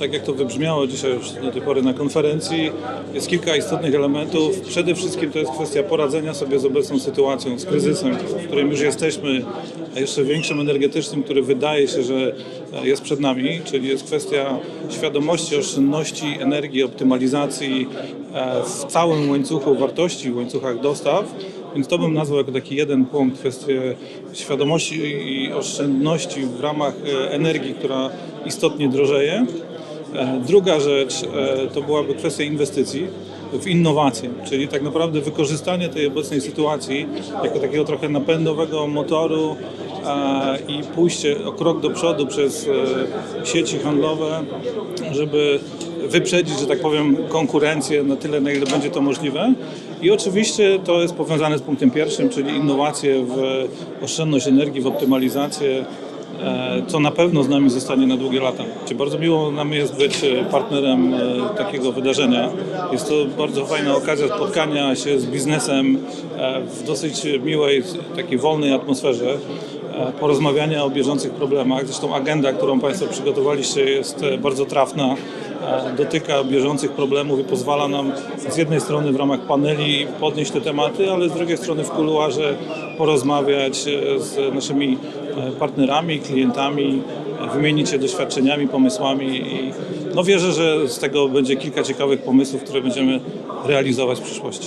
Tak jak to wybrzmiało dzisiaj już do tej pory na konferencji, jest kilka istotnych elementów. Przede wszystkim to jest kwestia poradzenia sobie z obecną sytuacją, z kryzysem, w którym już jesteśmy, a jeszcze większym energetycznym, który wydaje się, że jest przed nami, czyli jest kwestia świadomości, oszczędności energii, optymalizacji e, w całym łańcuchu wartości, w łańcuchach dostaw. Więc to bym nazwał jako taki jeden punkt, kwestię świadomości i oszczędności w ramach e, energii, która istotnie drożeje. E, Druga rzecz e, to byłaby kwestia inwestycji w innowacje, czyli tak naprawdę wykorzystanie tej obecnej sytuacji jako takiego trochę napędowego motoru e, i pójście o krok do przodu przez sieci handlowe, żeby wyprzedzić, że tak powiem, konkurencję na tyle, na ile będzie to możliwe. I oczywiście to jest powiązane z punktem pierwszym, czyli innowacje w oszczędność energii, w optymalizację co na pewno z nami zostanie na długie lata. Bardzo miło nam jest być e, partnerem e, takiego wydarzenia. Jest to bardzo fajna okazja spotkania się z biznesem e, w dosyć miłej, takiej wolnej atmosferze e, porozmawiania o bieżących problemach. Zresztą agenda, którą Państwo przygotowaliście jest e, bardzo trafna, e, dotyka bieżących problemów i pozwala nam z jednej strony w ramach paneli podnieść te tematy, ale z drugiej strony w kuluarze porozmawiać e, z naszymi e, partnerami, klientami, e, wymienić się doświadczeniami, pomysłami i no wierzę, że z tego będzie kilka ciekawych pomysłów, które będziemy realizować w przyszłości.